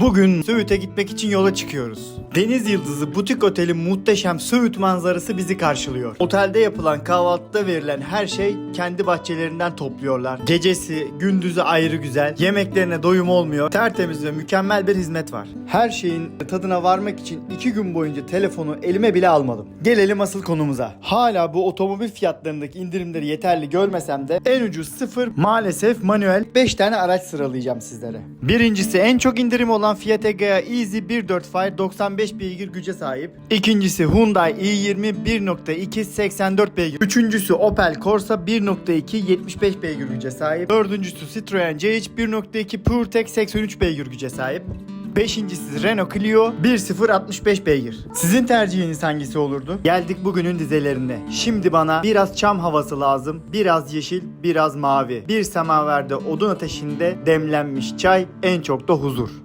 Bugün Söğüt'e gitmek için yola çıkıyoruz. Deniz Yıldızı Butik Otel'in muhteşem Söğüt manzarası bizi karşılıyor. Otelde yapılan kahvaltıda verilen her şey kendi bahçelerinden topluyorlar. Gecesi, gündüzü ayrı güzel. Yemeklerine doyum olmuyor. Tertemiz ve mükemmel bir hizmet var. Her şeyin tadına varmak için iki gün boyunca telefonu elime bile almadım. Gelelim asıl konumuza. Hala bu otomobil fiyatlarındaki indirimleri yeterli görmesem de en ucuz sıfır maalesef manuel 5 tane araç sıralayacağım sizlere. Birincisi en çok indirim olan Fiat Egea Easy 1.4 Fire 95 beygir güce sahip. İkincisi Hyundai i20 1.2 84 beygir. Üçüncüsü Opel Corsa 1.2 75 beygir güce sahip. Dördüncüsü Citroen C3 1.2 PureTech 83 beygir güce sahip. Beşincisi Renault Clio 1.0 65 beygir. Sizin tercihiniz hangisi olurdu? Geldik bugünün dizelerine. Şimdi bana biraz çam havası lazım, biraz yeşil, biraz mavi. Bir semaverde odun ateşinde demlenmiş çay, en çok da huzur.